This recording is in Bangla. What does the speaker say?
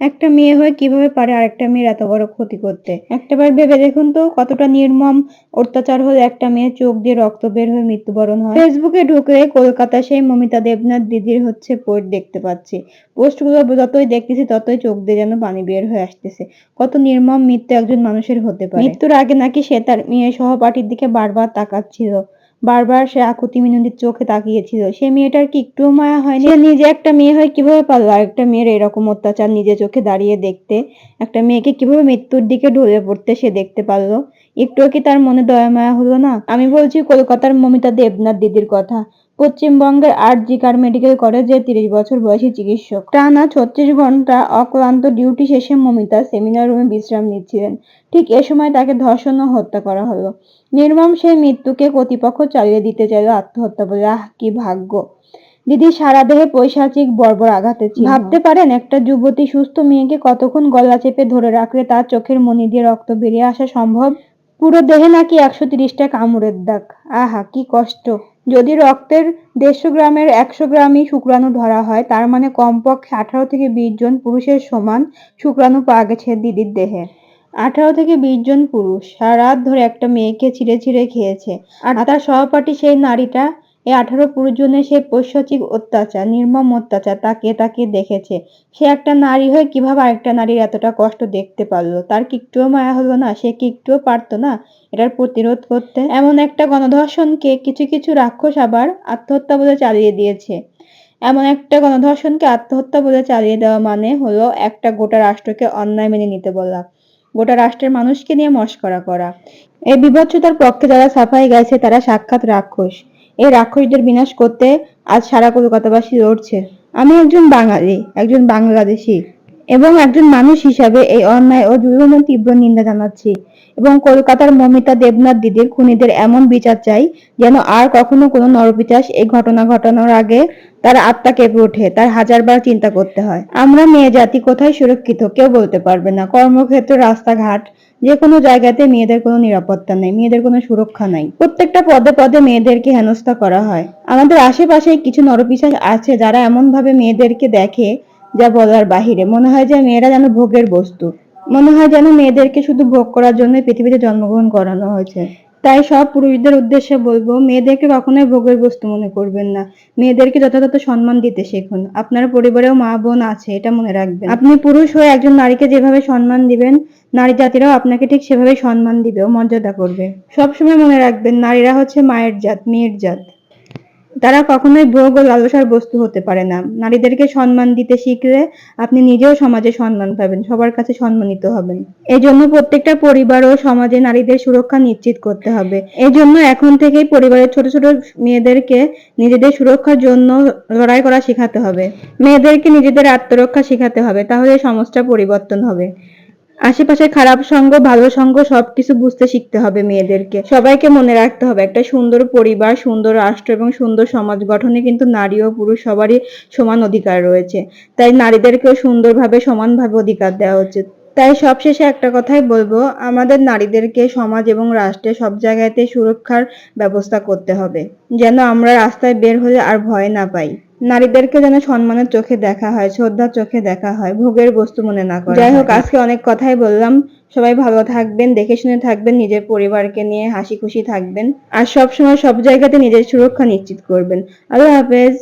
একটা মেয়ে হয়ে কীভাবে পারে আরেকটা মেয়ের এত বড় ক্ষতি করতে? একটাবার ভেবে দেখুন তো, কতটা নির্মম অত্যাচার হলে একটা মেয়ে চোখ দিয়ে রক্ত বের হয়ে মৃত্যুবরণ হয়। ফেসবুকে ঢুকে কলকাতা সেই মমিতা দেবনাথ দিদির হচ্ছে পোস্ট দেখতে পাচ্ছি। পোস্টগুলো যতই দেখতেছি, ততই চোখ দিয়ে যেন পানি বের হয়ে আসতেছে। কত নির্মম মৃত্যু একজন মানুষের হতে পারে। মৃত্যুর আগে নাকি সে তার মেয়ে সহপাঠীর দিকে বারবার তাকাচ্ছিল। বারবার সে আকুতি মিনতির চোখে তাকিয়েছিল। সে মেয়েটার কি একটুও মায়া হয়নি? নিজে একটা মেয়ে হয়ে কীভাবে পারল? আরেকটা মেয়ের এরকম অত্যাচার নিজে চোখে দাঁড়িয়ে দেখতে? একটা মেয়েকে কীভাবে মৃত্যুর দিকে ঢলে পড়তে সে দেখতে পারল? একটুও কি তার মনে দয়া মায়া হলো না? আমি বলছি, কলকাতার মমিতা দেবনাথ দিদির কথা। পশ্চিমবঙ্গের আট জিকার মেডিকেল কলেজের তিরিশ বছর বয়সী চিকিৎসক। টানা ছত্রিশ ঘণ্টা অক্লান্ত ডিউটি শেষে মমিতা সেমিনার রুমে বিশ্রাম নিচ্ছিলেন। ঠিক এ সময় তাকে ধর্ষণ ও হত্যা করা হলো। নির্মম সেই মৃত্যুকে কর্তৃপক্ষ চালিয়ে দিতে চাইল আত্মহত্যা বলে। আহ, কি ভাগ্য। দিদি সারা দেহে পৈশাচিক, বর্বর আঘাতে চিহ্ন। ভাবতে পারেন, একটা যুবতী সুস্থ মেয়েকে কতক্ষণ গলা চেপে ধরে রাখলে তার চোখের মনি দিয়ে রক্ত বেরিয়ে আসা সম্ভব? পুরো দেহে নাকি একশো তিরিশটা কামড়ের দাগ। আহা, কি কষ্ট। যদি রক্তের দেড়শো গ্রামের একশো গ্রামই শুক্রাণু ধরা হয়, তার মানে কমপক্ষে আঠারো থেকে বিশ জন পুরুষের সমান শুক্রাণু পাওয়া গেছে দিদির দেহে। আঠারো থেকে বিশ জন পুরুষ। সারা রাত ধরে একটা মেয়েকে ছিঁড়ে ছিঁড়ে খেয়েছে। আর তার সহপাঠী সেই নারীটা এই আঠারো পুরুষ জনের সেই পৈশাচিক অত্যাচার, নির্মম অত্যাচার তাকে তাকে দেখেছে। সে একটা নারী হয়ে কীভাবে আরেকটা নারীর এতটা কষ্ট দেখতে পারল? তার কি একটুও মায়া হলো না? সে কি একটুও পারতো না এটার প্রতিরোধ করতে? এমন একটা গণধর্ষণকে কিছু কিছু রাক্ষস আবার আত্মহত্যা বলে চালিয়ে দিয়েছে। এমন একটা গণধর্ষণকে আত্মহত্যা বলে চালিয়ে দেওয়া মানে হলো একটা গোটা রাষ্ট্রকে অন্যায় মেনে নিতে বলা। গোটা রাষ্ট্রের মানুষকে নিয়ে মস্করা করা। এই বিভৎসতার পক্ষে যারা সাফাই গাইছে তারা সাক্ষাৎ রাক্ষস। এই রাক্ষসদের বিনাশ করতে আজ সারা কলকাতাবাসী লড়ছে। আমি একজন বাঙালি একজন বাংলাদেশি। এবং একজন মানুষ হিসাবে এই অন্যায় ও জুলুমের তীব্র নিন্দা জানাচ্ছি। এবং কলকাতার মমিতা দেবনাথ দিদির খুনিদের এমন বিচার চাই যেন আর কখনো কোনো নরপিচাস এই ঘটনা ঘটানোর আগে তার আত্মা কেঁপে ওঠে, তার হাজারবার চিন্তা করতে হয়। আমরা মেয়ে জাতি কোথায় সুরক্ষিত? কেউ বলতে পারবে না। কর্মক্ষেত্র, রাস্তাঘাট যে কোনো জায়গাতে মেয়েদের কোনো নিরাপত্তা নেই, মেয়েদের কোনো সুরক্ষা নাই। প্রত্যেকটা পদে পদে মেয়েদেরকে হেনস্থা করা হয়। আমাদের আশেপাশে কিছু নরপিশাচ আছে যারা এমন ভাবে মেয়েদেরকে দেখে যা বলার বাহিরে। মনে হয় যে মেয়েরা যেন ভোগের বস্তু। মনে হয় যেন মেয়েদেরকে শুধু ভোগ করার জন্য পৃথিবীতে জন্মগ্রহণ করানো হয়েছে। তাই সব পুরুষদের উদ্দেশ্যে বলব, মেয়েদেরকে কখনোই ভোগের বস্তু মনে করবেন না। মেয়েদেরকে যথাযথ সম্মান দিতে শিখুন। আপনার পরিবারেও মা বোন আছে, এটা মনে রাখবেন। আপনি পুরুষ হয়ে একজন নারীকে যেভাবে সম্মান দিবেন, নারী জাতিরাও আপনাকে ঠিক সেভাবে সম্মান দিবে ও মর্যাদা করবে। সবসময় মনে রাখবেন, নারীরা হচ্ছে মায়ের জাত, মেয়ের জাত। তারা কখনোই ভোগ ও লালসার বস্তু হতে পারে না। নারীদেরকে সম্মান দিতে শিখলে আপনি নিজেও সমাজে সম্মান পাবেন, সবার কাছে সম্মানিত হবেন। এই জন্য প্রত্যেকটা পরিবার ও সমাজে নারীদের সুরক্ষা নিশ্চিত করতে হবে। এই জন্য এখন থেকেই পরিবারের ছোট ছোট মেয়েদেরকে নিজেদের সুরক্ষার জন্য লড়াই করা শেখাতে হবে। মেয়েদেরকে নিজেদের আত্মরক্ষা শেখাতে হবে, তাহলে সমাজটা পরিবর্তন হবে। আশেপাশে খারাপ সঙ্গ, ভালো সঙ্গ, সবকিছু বুঝতে শিখতে হবে মেয়েদেরকে। সবাইকে মনে রাখতে হবে, একটা সুন্দর পরিবার, সুন্দর রাষ্ট্র এবং সুন্দর সমাজ গঠনে কিন্তু নারী ও পুরুষ সবারই সমান অধিকার রয়েছে। তাই নারীদেরকেও সুন্দরভাবে, সমানভাবে অধিকার দেওয়া উচিত। তাই সবশেষে একটা কথাই বলব, আমাদের নারীদেরকে সমাজ এবং রাষ্ট্রে সব জায়গাতে সুরক্ষার ব্যবস্থা করতে হবে, যেন আমরা রাস্তায় বের হলে আর ভয় না পাই। নারীদেরকে যেন সম্মানের চোখে দেখা হয় শ্রদ্ধার চোখে দেখা হয় ভোগের বস্তু মনে না করে যাই হোক আজকে অনেক কথাই বললাম। সবাই ভালো থাকবেন দেখে শুনে থাকবেন নিজের পরিবারকে নিয়ে হাসি খুশি থাকবেন। আর সব সময় সব জায়গাতে নিজের সুরক্ষা নিশ্চিত করবেন। আল্লাহ হাফেজ।